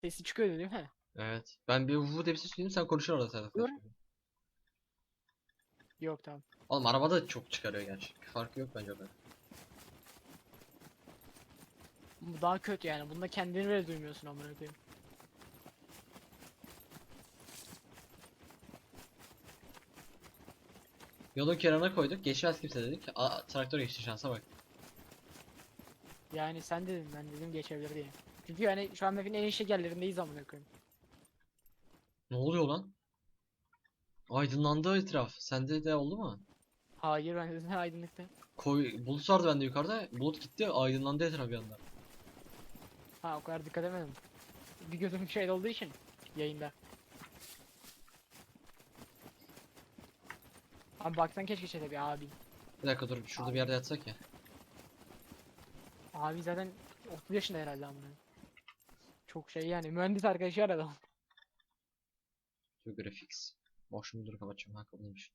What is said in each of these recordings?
Sesi çıkıyordu değil mi? Evet. Ben bir vuvu diye bir ses duydum sen konuşur orada sen. Dur. Yok tamam. Oğlum araba da çok çıkarıyor gerçi. Farkı yok bence orada. Bu daha kötü yani. Bunda kendini bile duymuyorsun amına koyayım. Yolun kenarına koyduk. Geçmez kimse dedik. Aa, traktör geçti şansa bak. Yani sen dedin ben dedim geçebilir diye. Çünkü yani şu an map'in en iyi şekerlerindeyiz amına koyayım. Ne oluyor lan? Aydınlandı etraf. Sende de oldu mu? Hayır ben dedim aydınlıkta. Koy bulut vardı bende yukarıda. Bulut gitti. Aydınlandı etraf bir anda. Ha o kadar dikkat edemedim. Bir gözüm şey olduğu için yayında. Abi baksan keşke şey tabii abi. Bir dakika dur. Şurada bir yerde yatsak ya. Abi zaten 30 yaşında herhalde amına. Çok şey yani mühendis arkadaşı var adam. Şu graphics. Boş mudur kapatacağım. Ha kapalıymış.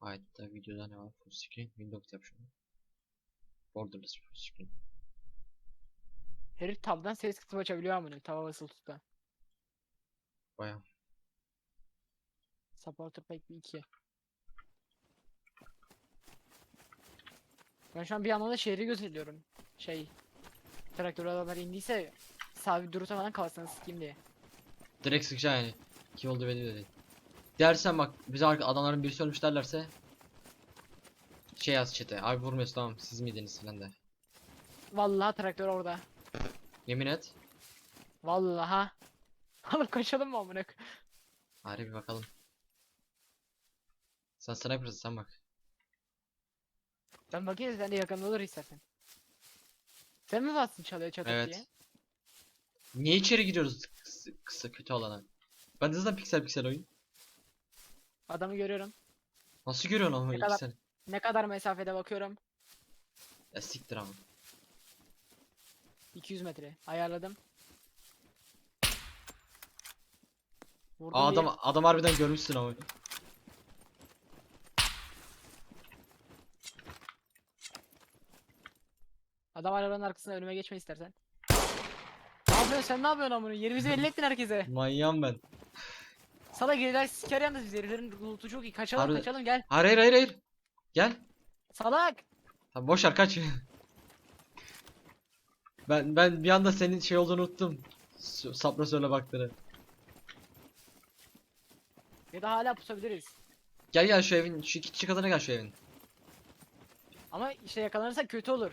Hayatta videoda ne var? Full screen. Windows yap şunu. Borderless full screen. Herif tabdan ses kısmı açabiliyor amına tava basılı tuta. Baya. Supporter bir 2. Ben şu an bir yandan da şehri gözetliyorum. Şey traktör adamlar indiyse sabit durursa falan kalsana sikeyim diye. Direkt sıkacağım yani. Kim oldu belli de değil. Dersen bak bize arka adamların birisi ölmüş derlerse şey yaz chat'e. Abi vurmuyorsun tamam siz miydiniz filan de. Vallahi traktör orada. Yemin et. Vallaha. Alıp kaçalım mı amına koyayım? Hadi bir bakalım. Sen sniper'sın sen bak. Ben bakayım sen de yakında olur istersen. Sen mi bastın çalıya çatık Evet. diye? Niye içeri giriyoruz kısa, kısa kötü alana? Ben de zaten piksel piksel oyun. Adamı görüyorum. Nasıl görüyorsun ama iki kadar- sene? Ne kadar mesafede bakıyorum. Ya siktir ama. 200 metre. Ayarladım. Vurdum Aa, diye- adam adam harbiden görmüşsün ama. Adam arabanın arkasına önüme geçme istersen. Ne yapıyorsun sen ne yapıyorsun amına? Yerimizi belli ettin herkese. Manyağım ben. Sana geriler siker yalnız biz heriflerin loot'u çok iyi. Kaçalım Harbi- kaçalım gel. Hayır hayır hayır hayır. Gel. Salak. Tamam boş ver kaç. ben ben bir anda senin şey olduğunu unuttum. S- Sapra söyle baktığını. Ya da hala pusabiliriz. Gel gel şu evin şu ikinci katına gel şu evin. Ama işte yakalanırsak kötü olur.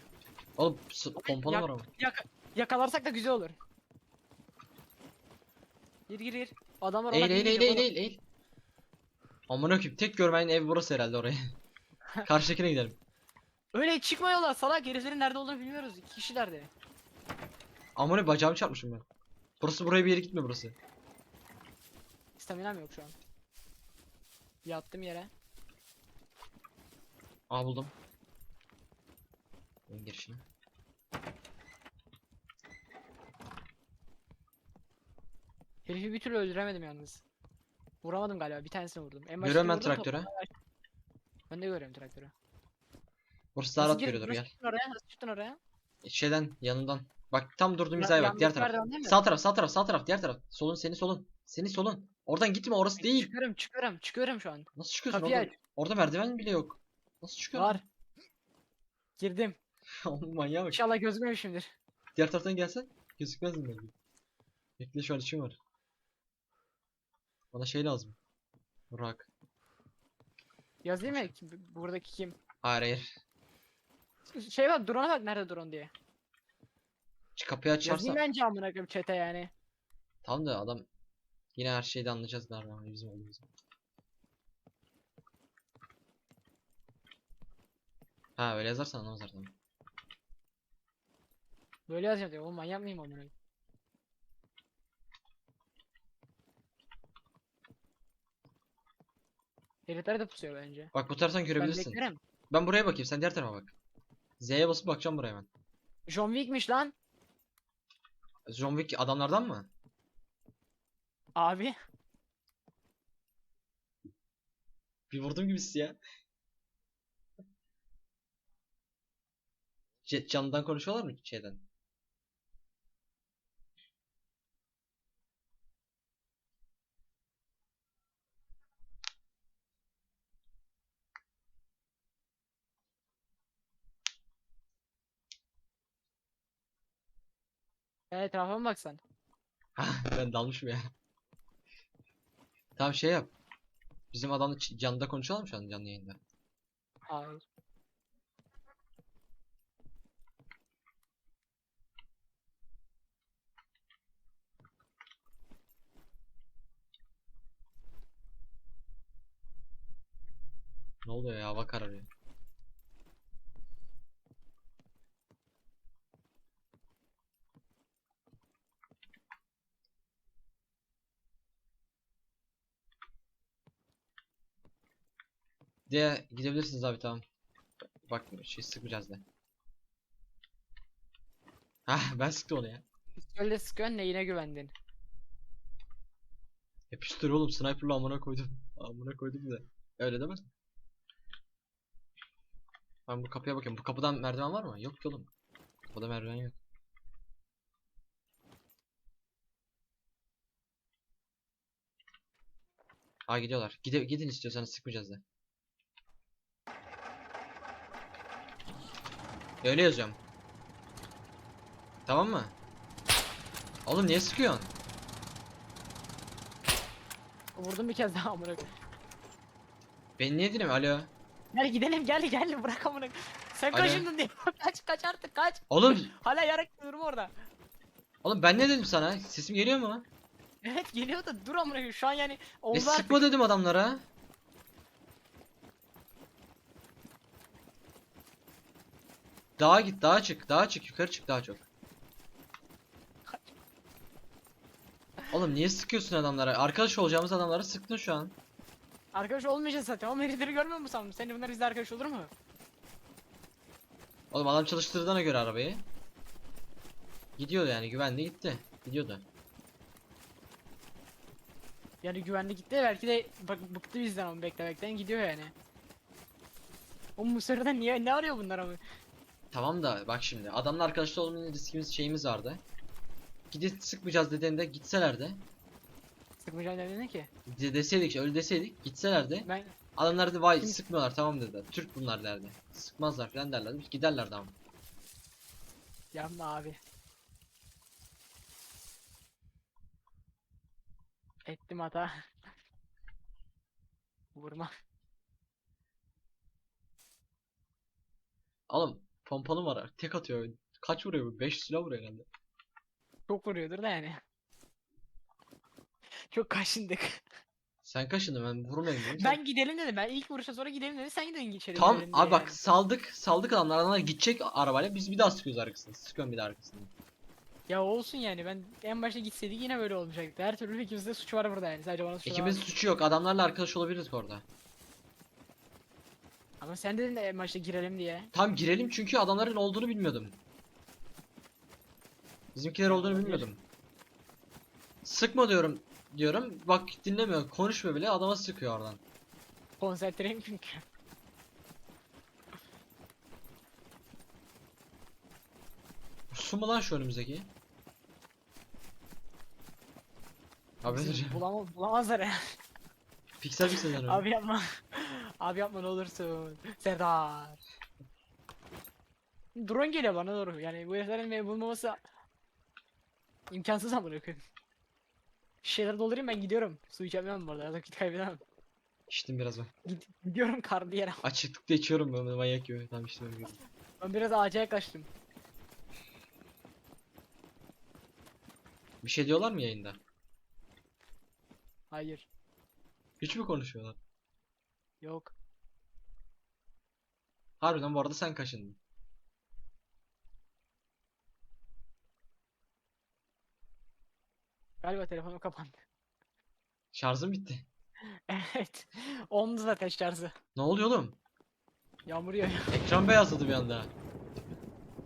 Oğlum s- pompalı yak- var ama. Yaka yakalarsak da güzel olur. Gir gir gir. Adamlar Eğil ona eğil eğil eğil oğlum. eğil eğil. Amına koyayım tek görmeyen ev burası herhalde oraya. Karşıdakine gidelim. Öyle çıkma yola salak heriflerin nerede olduğunu bilmiyoruz. İki kişilerdi. Amına bacağımı çarpmışım ben. Burası buraya bir yere gitmiyor burası. Staminam yok şu an. Yattım yere. Aa buldum. Evin girişini. Herifi bir türlü öldüremedim yalnız. Vuramadım galiba. Bir tanesini vurdum. En Görüyorum ben vurdum, traktöre. Ben de görüyorum traktörü. Burası daha Nasıl rahat gir- görüyordur nasıl gel. çıktın oraya? Nasıl çıktın oraya? Şeyden yanından. Bak tam durduğum Ya- hizaya bak diğer taraf. merdiven değil mi? Sağ taraf sağ taraf sağ taraf diğer taraf. Solun senin solun. Senin solun. Oradan gitme orası değil. Çıkıyorum çıkıyorum çıkıyorum şu an. Nasıl çıkıyorsun Kapıyı orada? aç. Orada merdiven bile yok. Nasıl çıkıyorsun? Var. Girdim. Manyağa bak. İnşallah gözükmemişimdir. Diğer taraftan gelsen gözükmez mi belki? Bekle şu an işim var. Bana şey lazım. Burak. Yazayım mı? Kim- Buradaki kim? Hayır hayır. Şey bak drone'a bak nerede drone diye. Şu kapıyı açarsan. Yazayım bence amına koyayım chat'e yani. Tamam da adam yine her şeyde anlayacağız galiba bizim olduğumuzu. Ha öyle yazarsan anlamaz zaten. Böyle yazacağım diyor. Oğlum manyak mıyım amına? Herifler de pusuyor bence. Bak bu taraftan Ben görebilirsin. beklerim. Ben buraya bakayım sen diğer tarafa bak. Z'ye basıp bakacağım buraya ben. John Wick'miş lan. John Wick adamlardan mı? Abi. Bir vurdum gibisi ya. Jet canlıdan konuşuyorlar mı şeyden? Sen etrafa mı baksan? ben dalmışım ya. Tamam şey yap. Bizim adamla ç- canlıda konuşalım şu an canlı yayında? Hayır. Ne oluyor ya hava kararıyor. Diye gidebilirsiniz abi tamam. Bak şey sıkmayacağız da. Hah ben sıktım onu ya. Öyle sıkıyorsun neyine güvendin? Yapıştır oğlum sniper'la amına koydum. Amına koydum da. Öyle demez mi? Ben bu kapıya bakayım. Bu kapıdan merdiven var mı? Yok ki oğlum. Kapıda merdiven yok. Aa gidiyorlar. Gide gidin istiyorsanız sıkmayacağız da. Öyle yazıyorum. Tamam mı? Oğlum niye sıkıyorsun? Vurdum bir kez daha amına koyayım. Ben niye dinlemiyorum? Alo. Gel gidelim gel gel bırak amına. koyayım. Sen Alo. kaçındın diye. kaç kaç artık kaç. Oğlum, Hala yarak durum orada. oğlum ben ne dedim sana? Sesim geliyor mu? Evet geliyor da dur amına koyayım. Şu an yani E artık. sıkma dedim adamlara. Dağa git, dağa çık, dağa çık, yukarı çık daha çok. Oğlum niye sıkıyorsun adamlara? Arkadaş olacağımız adamlara sıktın şu an. Arkadaş olmayacağız zaten. O herifleri görmüyor musun sandım? Senin bunlar bizle arkadaş olur mu? Oğlum adam çalıştırdığına göre arabayı. Gidiyordu yani güvenli gitti. Gidiyordu. Yani güvenli gitti belki de bak bıktı bizden onu beklemekten gidiyor yani. O bu sırada niye ne arıyor bunlar ama? Tamam da bak şimdi adamla arkadaşlı olmanın riskimiz şeyimiz vardı. Gidip sıkmayacağız dediğinde gitselerdi. Sıkmayacağım dediğin ki. De deseydik öyle deseydik gitselerdi. Ben Adamlar da vay Kim- sıkmıyorlar tamam dediler. Türk bunlar derdi. Sıkmazlar falan derlerdi. Giderlerdi ama. yapma abi. Ettim hata. Vurma. Oğlum pompalı var. Tek atıyor. Kaç vuruyor bu? 5 silah vuruyor herhalde. Çok vuruyordur da yani. Çok kaşındık. Sen kaşındın ben vurmayayım dedim. sen- Ben gidelim dedim. Ben ilk vuruşa sonra gidelim dedim. Sen gidin içeri. Tamam gidelim abi diye bak saldık saldık adamlar adamlar gidecek arabayla biz bir daha sıkıyoruz arkasını. Sıkıyorum bir daha arkasını. Ya olsun yani. Ben en başta gitseydik yine böyle olmayacaktı. Her türlü ikimizde suç var burada yani. Sadece bana suç İkimizin suçu yok. Adamlarla arkadaş olabiliriz orada. Ama sen dedin de en başta girelim diye. Tam girelim çünkü adamların olduğunu bilmiyordum. Bizimkiler olduğunu bilmiyordum. Sıkma diyorum diyorum. Bak dinlemiyor. Konuşmuyor bile adama sıkıyor oradan. Konsantreyim çünkü. Su mu lan şu önümüzdeki? Abi? Bulamaz, bulamazlar ya. Piksel piksel yanıyor. Abi yapma. Abi yapma ne olursun. Serdar. Drone geliyor bana doğru. Yani bu heriflerin beni bulmaması imkansız ama koyayım. Şişeleri doldurayım ben gidiyorum. Su içemiyorum bu arada. Vakit kaybedemem. İçtim biraz ben. Gid gidiyorum karlı yere. Açıklıkta içiyorum ben manyak gibi. Tamam içtim öyle. Ben biraz ağaca yaklaştım. Bir şey diyorlar mı yayında? Hayır. Hiç mi konuşuyorlar? Yok. Harbiden bu arada sen kaşındın. Galiba telefonum kapandı. Şarjım bitti. Evet. Ondu zaten şarjı. Ne oluyor oğlum? Yağmur yağıyor. Ekran beyazladı bir anda.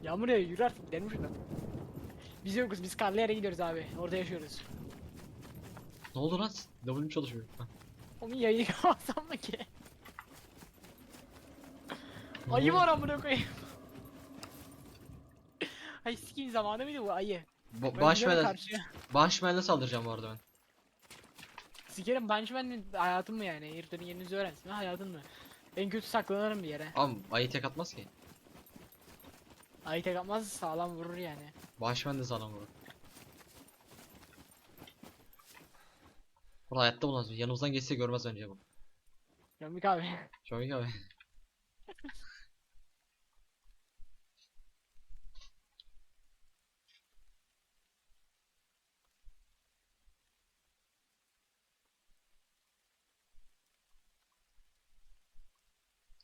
Yağmur yağıyor. Yürü artık. Gidelim şuradan. Biz yokuz. Biz karlı yere gidiyoruz abi. Orada yaşıyoruz. Ne oldu lan? W'm çalışmıyor. Hah. Onun yayını kapatsam mı ki? Ayı var amına koyayım. Ay sikeyim zamanı mıydı bu ayı? Ba karşıya. Banshman'le saldıracağım bu arada ben. Sikerim Banshman'ın hayatın mı yani? Heriflerin yerinizi öğrensin. Hayatın mı? En kötü saklanırım bir yere. Ama ayı tek atmaz ki. Ayı tek atmaz sağlam vurur yani. Banshman de sağlam vurur. Burada hayatta bulmaz. Yanımızdan geçse görmez önce bu. Gömük abi. İyi abi.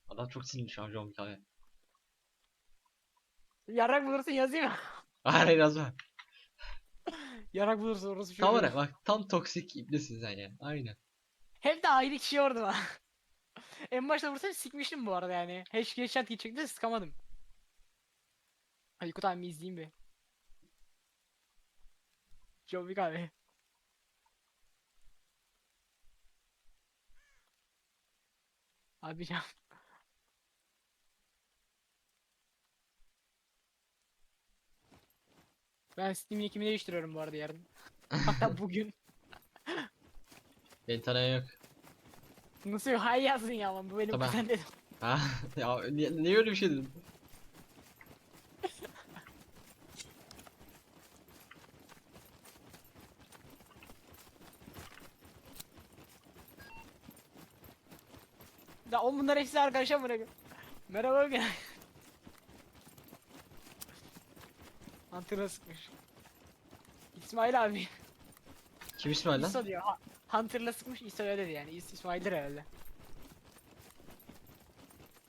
Adam çok sinirli şu an John Wick abi. Yarak bulursun yazayım? Hayır yazma. Yarak bulursun orası Tam çocuğu. olarak bak tam toksik ibnesin sen ya. Aynen. Hep de ayrı kişi orada. en başta vursam sikmiştim bu arada yani. Hiç headshot geçecekti de sıkamadım. Aykut abi izleyeyim bir. Wick abi. Abi ya. Ben Steam nickimi değiştiriyorum bu arada yarın. Hatta bugün. Beni tanıyan yok. Nasıl yok? Hay yazın ya ama bu benim Tamam. kuzen dedim. Ha ya niye, niye öyle bir şey dedin? Ya oğlum bunlar hepsi arkadaşa bırakın. Merhaba Ögen. Hunter'a sıkmış. İsmail abi. Kim İsmail lan? İso diyor. Ha- Hunter'la sıkmış öyle dedi yani. İs İsmail'dir herhalde.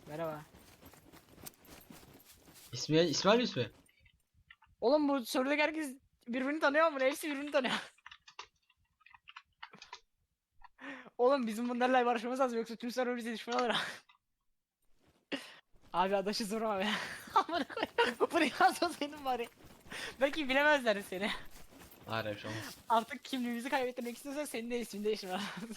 Merhaba. İsmail, İsmail mi ismi? Oğlum bu soruda herkes birbirini tanıyor mu? Hepsi birbirini tanıyor. Oğlum bizim bunlarla barışmamız lazım yoksa tüm server bize düşman olur. Abi adaşı zor abi. Amına koyayım. Buraya yazmasaydın bari. Belki bilemezler seni. Hayır öyle bir şey olmaz. Artık kimliğimizi kaybettirmek istiyorsan senin de ismini değiştirmen lazım.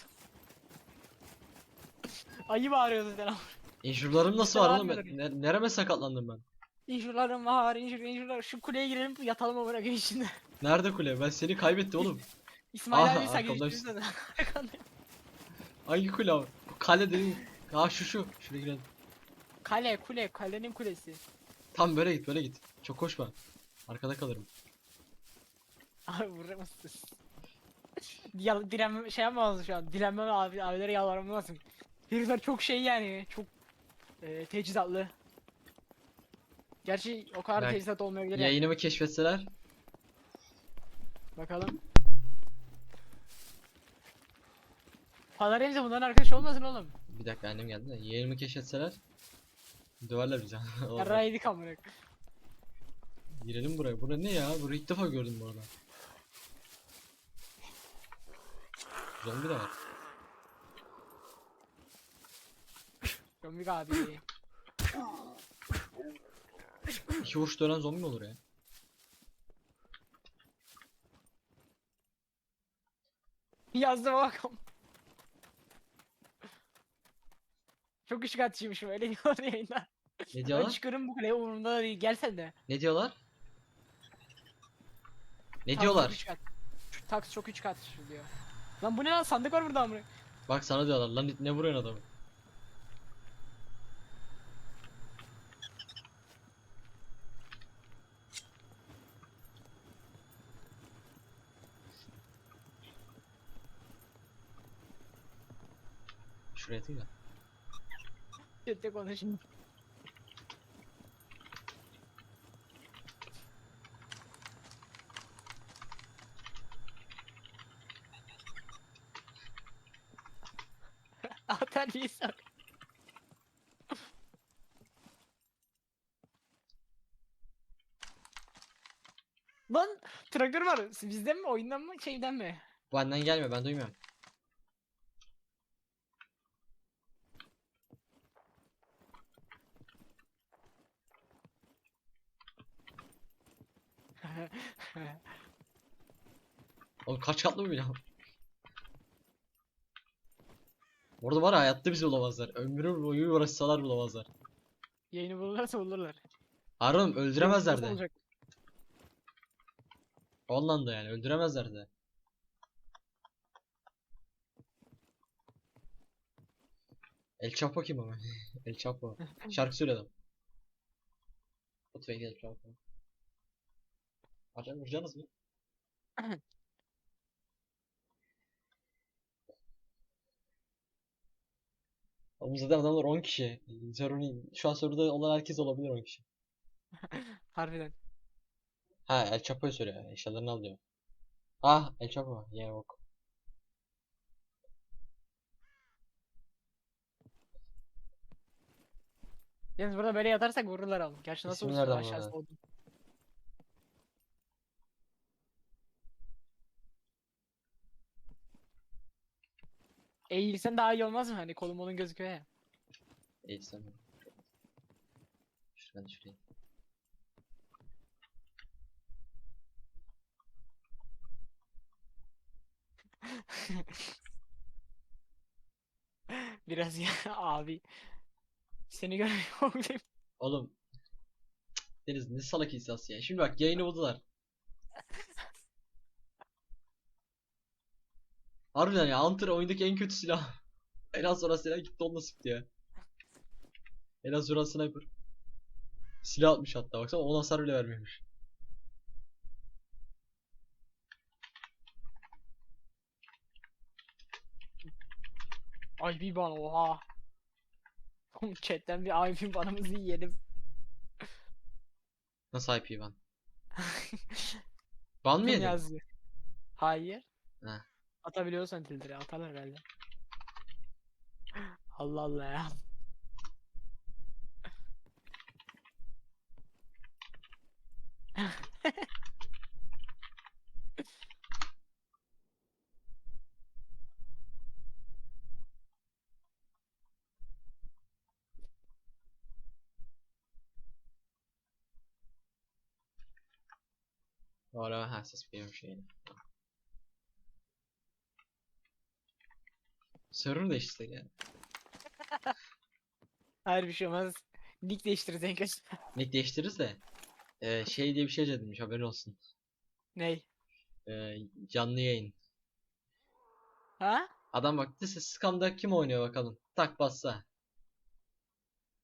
Ayı bağırıyorsun sen ama. İnjurlarım nasıl var oğlum? Ben, ne- nereme sakatlandım ben? İnşurlarım var, inşur, inşurlar. Şu kuleye girelim yatalım ama bırakın içinde. Nerede kule? Ben seni kaybettim oğlum. İsmail Aha, abi sen arkamda. Arkandayım. Hangi kule abi? Bu kale dediğin. Ha şu şu. Şuraya girelim. Kale, kule, kalenin kulesi. Tam böyle git böyle git. Çok koşma. Arkada kalırım. Abi vurur mısın? Ya, direnme, şey yapmamız şu an. Direnme abi, abilere yalvarmam lazım. Herifler çok şey yani. Çok e, teçhizatlı. Gerçi o kadar Bak, teçhizat olmayabilir ya. Yayınımı keşfetseler. Bakalım. Pazar Remzi bunların arkadaşı olmasın oğlum. Bir dakika annem geldi de. Yayınımı keşfetseler. Döverler bizi. Yarrağı yedik amına. Girelim buraya. Burası ne ya? Burayı ilk defa gördüm bu arada. Zombi de var. Gömük abi. İki vuruş dönen zombi mi olur ya? Yazdım bakalım. Çok ışık atıcıymışım öyle diyor yayında. Ne diyorlar? çıkarım bu kuleye umurumda da değil. Gel sen de. Ne diyorlar? Ne diyorlar? Tax çok üç kat diyor. Lan bu ne lan sandık var burada amına. Bak sana diyorlar lan ne vuruyorsun adamı? Şuraya atayım da. Chatte konuşayım. Bak. Lan traktör var. Bizden mi oyundan mı şeyden mi? Benden gelme ben duymuyorum. Oğlum kaç katlı bu bina? Orada var ya hayatta bizi bulamazlar. Ömrü boyu uğraşsalar bulamazlar. Yayını bulurlarsa bulurlar. Harun öldüremezler de. Ondan da yani öldüremezler de. El Chapo kim ama? El Chapo. Şarkı söyle adam. Lütfen El Chapo. Acaba vuracaksınız mı? Zaten adamlar 10 kişi. Server'ın şu an serverda olan herkes olabilir 10 kişi. Harbiden. Ha El Chapo'yu söylüyor. Eşyalarını al diyor. Ah El Chapo. Ya yok. Yalnız burada böyle yatarsak vururlar ama. Gerçi nasıl İsmi nereden aşağısı oldu. Eğilsen daha iyi olmaz mı? Hani kolum onun gözüküyor ya. Eğilsem mi? Şuradan şuraya. Biraz ya abi. Seni görmüyorum. Oğlum. Cık, Deniz ne salak insansın ya. Şimdi bak yayını buldular. Harbiden ya Hunter oyundaki en kötü silah. En az sonra silah gitti onunla sıktı ya. En az sonra sniper. Silah atmış hatta baksana 10 hasar bile vermemiş. Ay bir ban oha. Chatten bir bir banımızı yiyelim. Nasıl IP ban? Ban mı yedin? Hayır. Ha. Atabiliyorsan Tildir'e atarlar herhalde. Allah Allah ya. Bu ara ha ses benim şeyini. Server değiştirse yani. Hayır bir şey olmaz. Nick değiştiririz en kötü. Nick değiştiririz de. Eee şey diye bir şey demiş haberin olsun. Ney? Eee canlı yayın. Ha? Adam baktı ses Scam'da kim oynuyor bakalım. Tak bassa.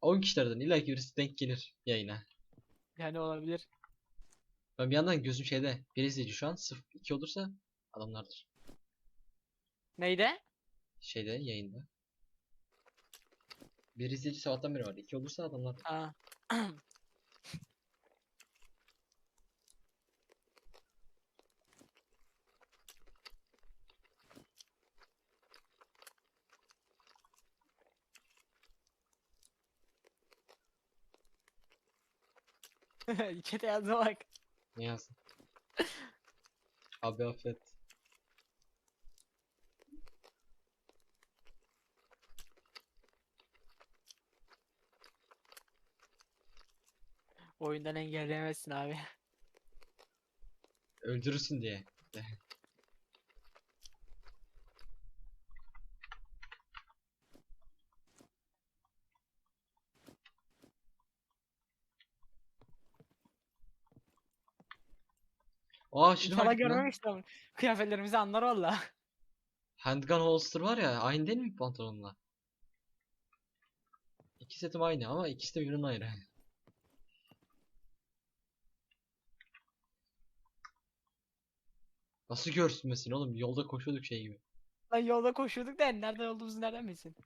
10 kişilerden illa ki birisi denk gelir yayına. Yani olabilir. Ben bir yandan gözüm şeyde. Bir izleyici şu an sırf 2 olursa adamlardır. Neydi? Şeyde yayında. Bir izleyici sabahtan beri var. 2 olursa adamlardır. Ha. Chat'e yazma bak. Ne yazdın? Abi affet. Oyundan engelleyemezsin abi. Öldürürsün diye. Aa şunu İnşallah ettim lan. görmemiştim. Kıyafetlerimizi anlar valla. Handgun holster var ya aynı değil mi pantolonla? İki setim aynı ama ikisi de birbirinden ayrı. Nasıl görsün mesela oğlum yolda koşuyorduk şey gibi. Lan yolda koşuyorduk da nereden olduğumuzu nereden bilsin?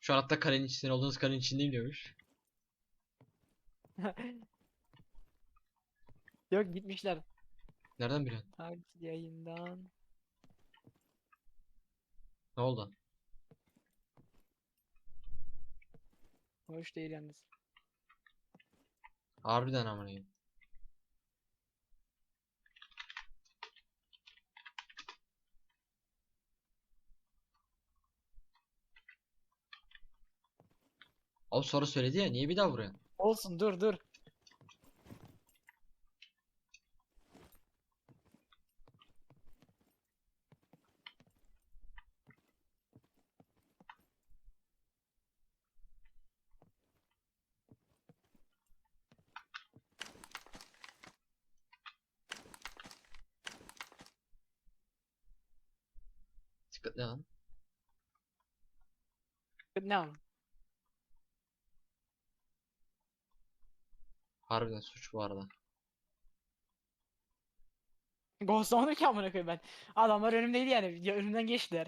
Şu an hatta kalenin içinde olduğunuz kalenin içindeyim diyormuş. Yok gitmişler. Nereden biliyorsun? Takip yayından. Ne oldu? Hoş değil yalnız. Harbiden amına koyayım. Abi sonra söyledi ya niye bir daha vuruyorsun? Olsun dur dur. Dikkat ne lan? Ne an? Harbiden suç bu arada. Ki amına koyayım ben. Adamlar önümdeydi yani. Ya önümden geçtiler.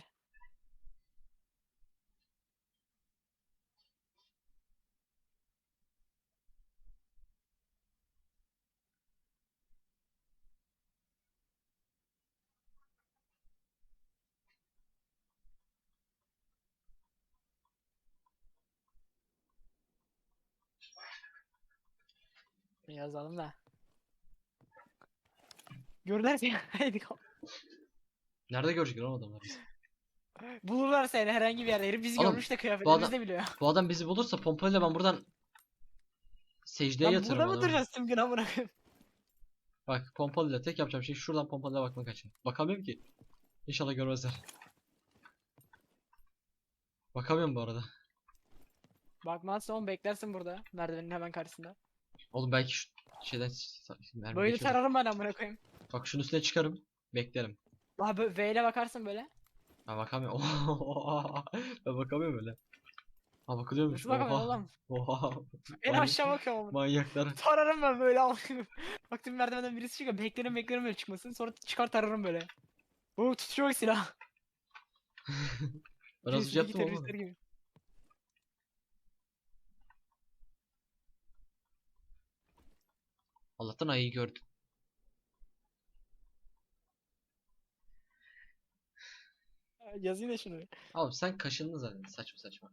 Yazalım da. Görürlerse haydi kal- Nerede görecekler oğlum adamlar bizi? Bulurlar seni herhangi bir yerde. Herif bizi Oğlum, görmüş de kıyafetimizi adam- de biliyor. Bu adam bizi bulursa pompayla ben buradan secdeye Lan yatırırım burada mı adamı. duracağız tüm gün amına koyayım? Bak pompalıyla tek yapacağım şey şuradan pompalıyla bakmak açın. Bakamıyorum ki. İnşallah görmezler. Bakamıyorum bu arada. Bakmazsa on beklersin burada. Merdivenin hemen karşısında. Oğlum belki şu şeyden mermi Böyle geçiyordur. tararım ben amına koyayım. Bak şunun üstüne çıkarım. Beklerim. Daha böyle V ile bakarsın böyle. Ha bakamıyorum. ben bakamıyorum öyle. Ha bakılıyormuş. Nasıl bakamıyorsun oğlum? Oha. En aşağı bakıyorum. Manyaklar. Tararım ben böyle amına. Baktım merdivenden birisi çıkıyor. Beklerim beklerim böyle çıkmasın. Sonra çıkar tararım böyle. Bu tutuyor silah. Ben az yaptım oğlum. Allah'tan ayıyı gördüm. Yazayım da şunu. Abi sen kaşındın zaten saçma saçma.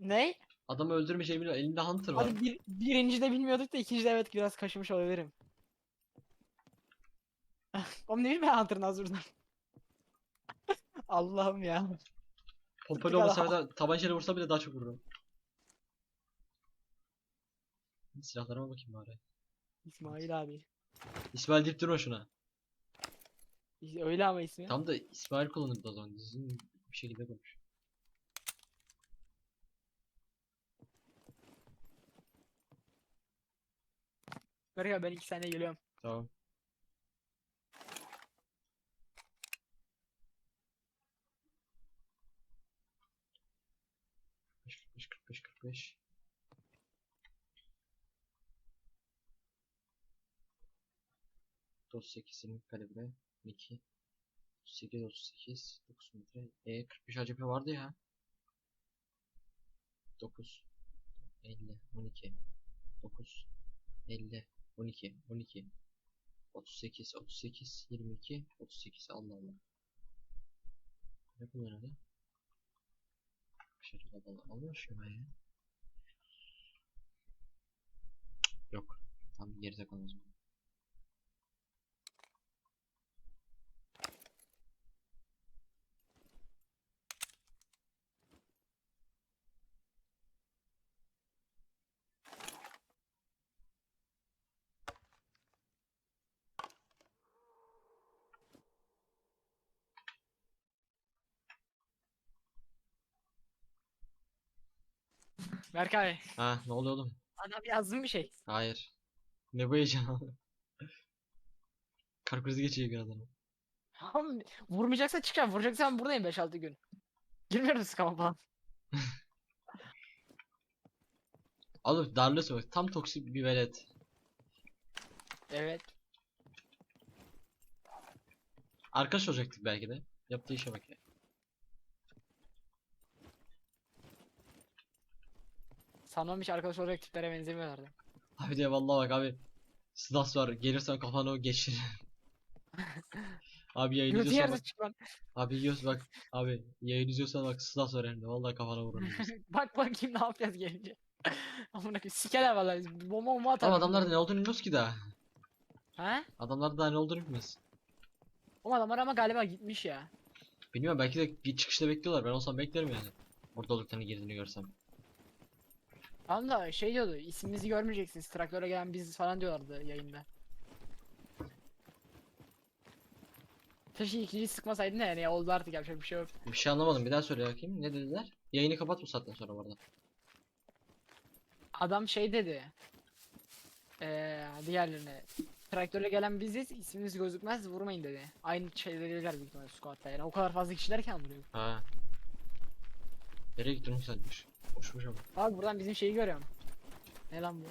Ne? Adamı öldürmeyeceğimi biliyor. Elinde hunter var. Hadi bir, birinci de bilmiyorduk da ikinci de evet biraz kaşımış olabilirim. Oğlum ne bileyim ben Hunter'ın az buradan. Allah'ım ya. Pompalı olmasa da tabancayla vursa bile daha çok vururum. Silahlarıma bakayım bari. İsmail abi. İsmail deyip durma şuna. Öyle ama ismi. Tam da İsmail kullanırdı o zaman. Düzgün bir şekilde konuş. Berkay ben iki saniye geliyorum. Tamam. Beş, beş, beş, beş. Otuz sekiz, yirmi kalibre, iki, otuz sekiz, otuz sekiz, dokuz metre. E, kırk beş ACP vardı ya. Dokuz, elli, on iki, dokuz, elli, on iki, on iki, 38, 38, 22, 38. Allah Allah. Ne bunlar öyle? Şey. Almış mı ben ya? Yok. Tam gerizekalı o zaman. Berkay. Ha ne oluyor oğlum? Adam yazdım bir şey. Hayır. Ne bu heyecan? Kar krizi geçirecek adamı. Tamam vurmayacaksa çıkacağım. Vuracaksa ben buradayım 5-6 gün. Girmiyorum skama falan. Oğlum darlıyorsun bak. Tam toksik bir velet. Evet. Arkadaş olacaktık belki de. Yaptığı işe bak ya. Sanmam hiç arkadaş olacak tiplere benzemiyorlardı. Abi de vallahi bak abi. Snas var. Gelirsen kafanı geçir. abi yayın izliyorsan yerde bak. çık lan. Abi yiyorsun bak. Abi yayın izliyorsan bak Snas var elinde. Vallahi kafana vururum. Bak bakayım ne yapacağız gelince. Amına koyayım sikeler vallahi biz bomba bomba atar. Tamam adamlarda ne olduğunu bilmiyoruz ki daha. Ha? Adamlarda daha ne olduğunu bilmiyoruz. O adamlar ama galiba gitmiş ya. Bilmiyorum belki de bir çıkışta bekliyorlar. Ben olsam beklerim yani. Burada olduklarını girdiğini görsem. Tamam da şey diyordu ismimizi görmeyeceksiniz traktöre gelen biz falan diyorlardı yayında. Keşke ikinciyi sıkmasaydın da yani ya oldu artık yapacak bir şey yok. Bir şey anlamadım. Bir daha söyle bakayım. Ne dediler? Yayını kapat bu saatten sonra bu arada. Adam şey dedi. Eee diğerlerine. Traktörle gelen biziz ismimiz gözükmez vurmayın dedi. Aynı şeyleriler büyük ihtimalle squad'da yani o kadar fazla kişiler ki anlıyor. Ha. Nereye gittin güzelmiş. Hoşmuş ama. Abi buradan bizim şeyi görüyorum. Ne lan bu?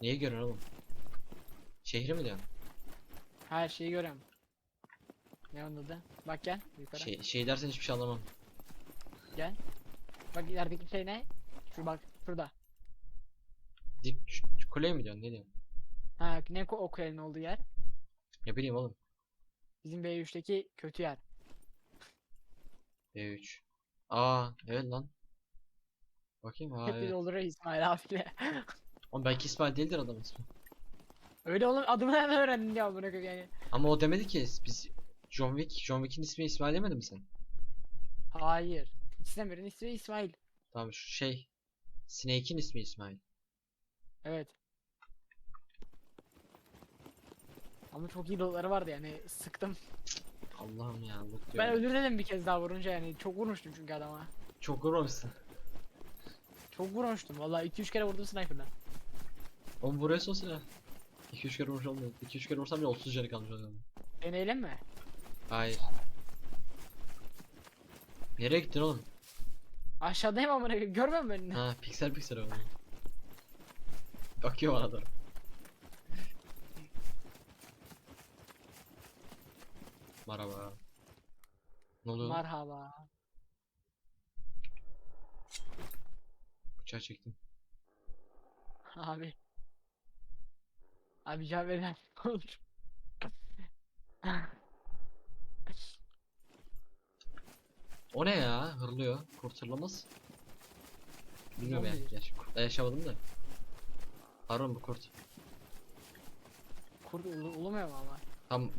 Niye görüyorsun oğlum? Şehri mi diyorsun? Her şeyi görüyorum. Ne onun adı? Bak gel yukarı. Şey, şey dersen hiçbir şey anlamam. Gel. Bak ilerideki şey ne? Şu bak şurada. Dik şu, şu kuleye mi diyorsun? Ne diyorsun? Ha ne ko- o kulenin olduğu yer? Ne bileyim oğlum. Bizim B3'teki kötü yer. B3. Aa evet lan. Bakayım aa Hep evet. dolduruyor İsmail abiyle. Oğlum belki İsmail değildir adamın ismi. Öyle oğlum adımı hemen öğrendin ya bunu yani. Ama o demedi ki biz John Wick, John Wick'in ismi İsmail demedin mi sen? Hayır. İkisinden birinin ismi İsmail. Tamam şu şey Snake'in ismi İsmail. Evet. Ama çok iyi dolları vardı yani sıktım. Allah'ım ya loot Ben ölür dedim bir kez daha vurunca yani çok vurmuştum çünkü adama. Çok vurmamışsın. Çok vurmuştum vallahi 2-3 kere vurdum sniper'dan. Oğlum buraya sos ya. 2-3 kere vurmuş olmuyor. 2-3 kere vursam bile 30 canı kalmış oluyor. Deneyelim mi? Hayır. Nereye gittin oğlum? Aşağıdayım amına koyayım görmüyor musun beni? Ha piksel piksel oğlum. Bakıyor bana doğru. Merhaba. Ne oluyor? lan? Merhaba. Bıçağı çektim. Abi. Abi cevap verin olur. O ne ya? Hırlıyor. Kurt hırlamaz. Bilmiyorum yani. Gerçi kurtla yaşamadım da. Harun bu kurt. Kurt ulu ulumuyor mu ama? Tam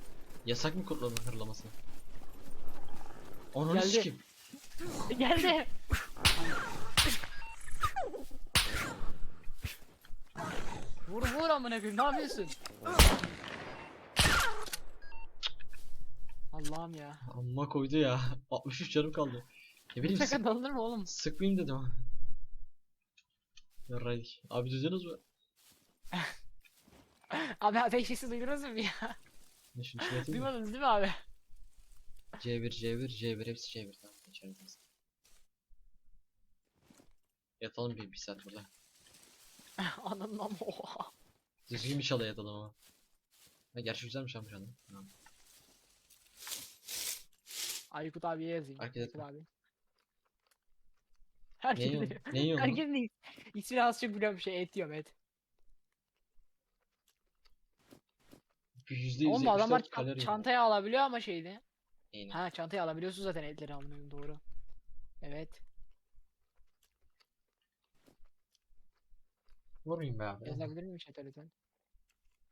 yasak mı kurtların hırlaması? Onu Geldi. sikim. Geldi. vur vur amına koyayım ne yapıyorsun? Allah'ım ya. Amma koydu ya. 63 canım kaldı. Ne bileyim sık, Şaka dalınır mı oğlum? sıkmayayım dedim. Yarraydık. Abi duydunuz mu? Abi ateş sesi duydunuz mu ya? Ne şunu şey atayım mı? Duymadınız değil mi abi? C1, C1, C1 hepsi C1 tamam içerideyiz. Yatalım bir, bir saat burada. Ananın ama oha. Düzgün bir çalı yatalım ama. Ha, gerçi güzelmiş ama şu anda. Tamam. Aykut abiye yazayım. Aykut abi. Ne Herkes yiyorsun? biliyor. Ne yiyorsun lan? Herkesin is- ismini az çok biliyorum şey et yiyorum et. Bir yüzde yüz Oğlum bu yetmiş adamlar kalori çantaya alabiliyor ama şeydi. Neyini? Ha çantaya alabiliyorsun zaten etleri koyayım, doğru. Evet. Vurmayayım be abi. Yazabilir miyim chat'e lütfen?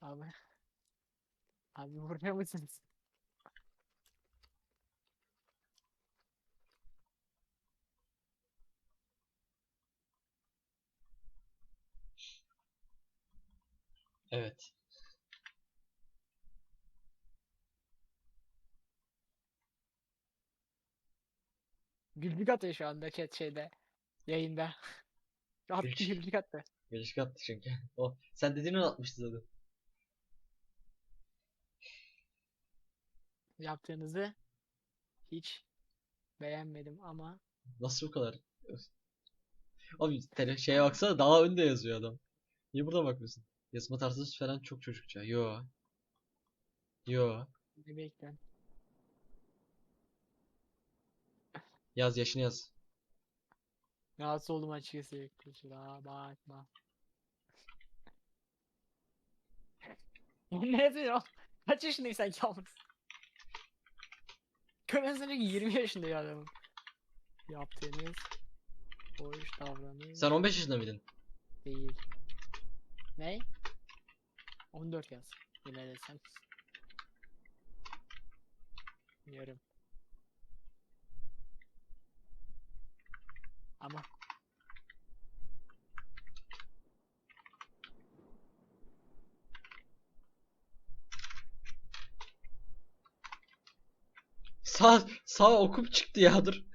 Abi. Abi vuruyor musunuz? Evet. Gülcük atıyor şu anda chat şeyde. Yayında. Attı Gülcük. gülcük attı. Birleşik attı çünkü. O sen dediğini atmıştı zaten. Yaptığınızı hiç beğenmedim ama Nasıl bu kadar? Abi tele şeye baksana daha önde yazıyor adam. Niye burada bakmıyorsun? Yazma tarzı falan çok çocukça. Yo. Yo. ne beklen. Yaz yaşını yaz. Rahatsız oldum açıkçası. Kusura bakma. ne diyor? Kaç yalnız? Görüyorsun ki 20 yaşında ya adamım. Yaptığınız hoş davranış Sen 15 yaşında mıydın? değil. Ne? 14 yaz. Yine de sen. Yarım. Ama Sağ sağ okup çıktı ya dur.